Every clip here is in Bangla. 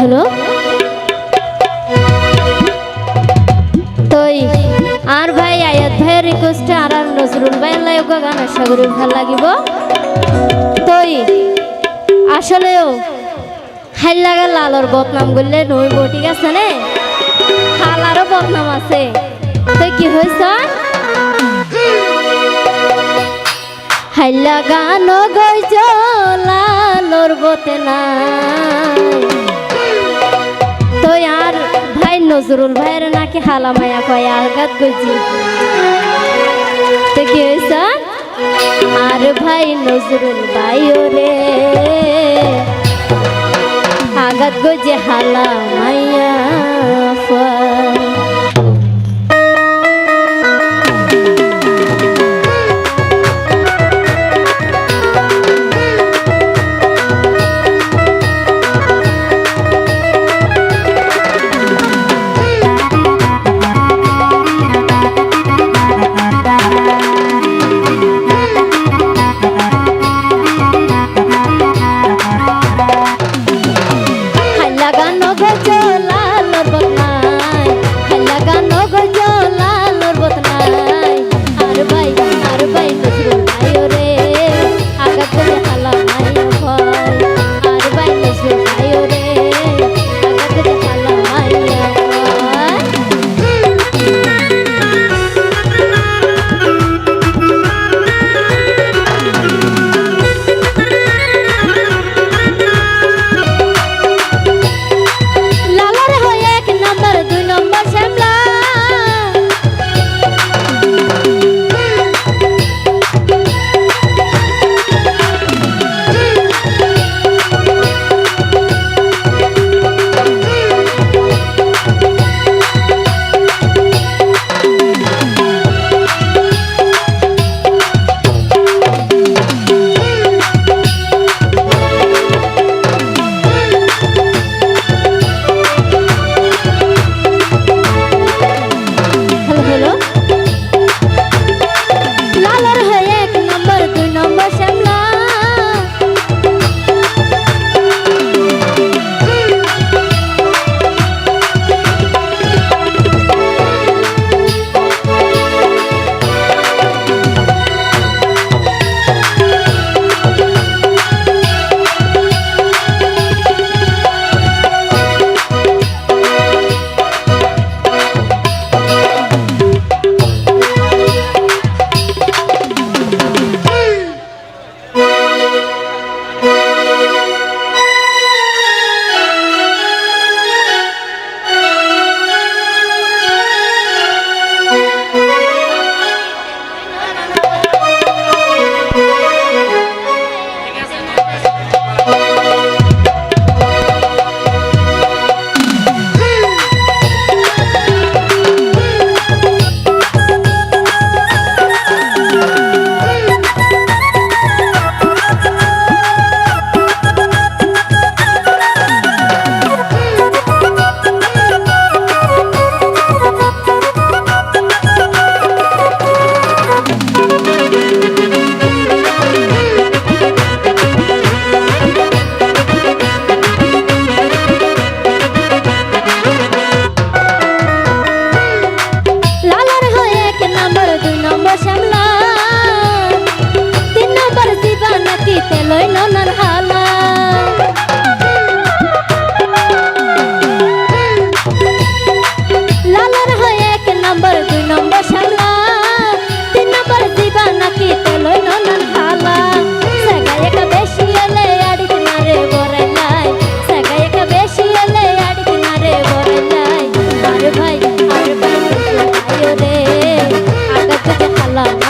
হলো। তই, আর ভাই, আয়াত ভাইয়ের রিকোয়েস্টে আর আর নজরুল ভাই লাইক গান আশা করি ভালো লাগিব। তই, আসলেও হাই লাগা লালর বদনাম করলে নই বউ, ঠিক আছে নে? হালারও বদনাম আছে। তো কি হয়েছ হাইলা গান গই লালর বতে না তো আর ভাই নজরুল ভাইয়ের নাকি হালা মায়া কয় আঘাত করছি তো কি হয়েছে আর ভাই নজরুল ভাই রে আঘাত গজে হালা মাইয়া ফয়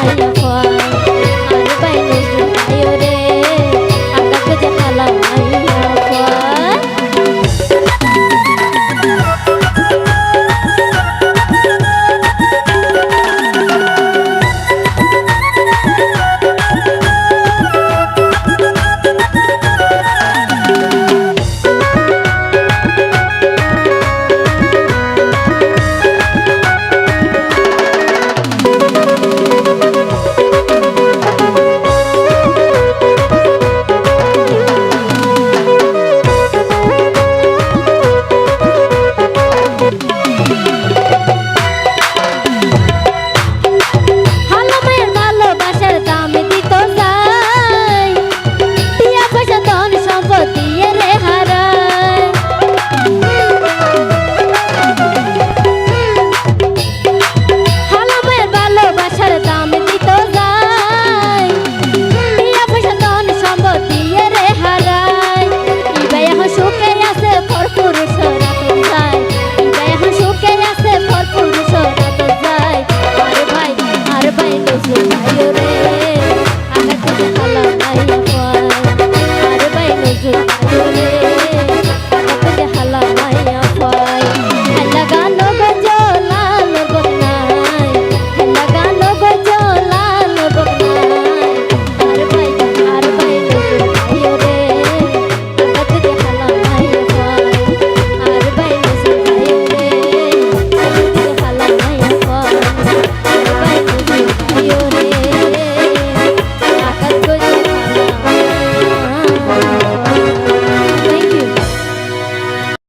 ভালো ফল আর পাই নজরুল রে I Are you there?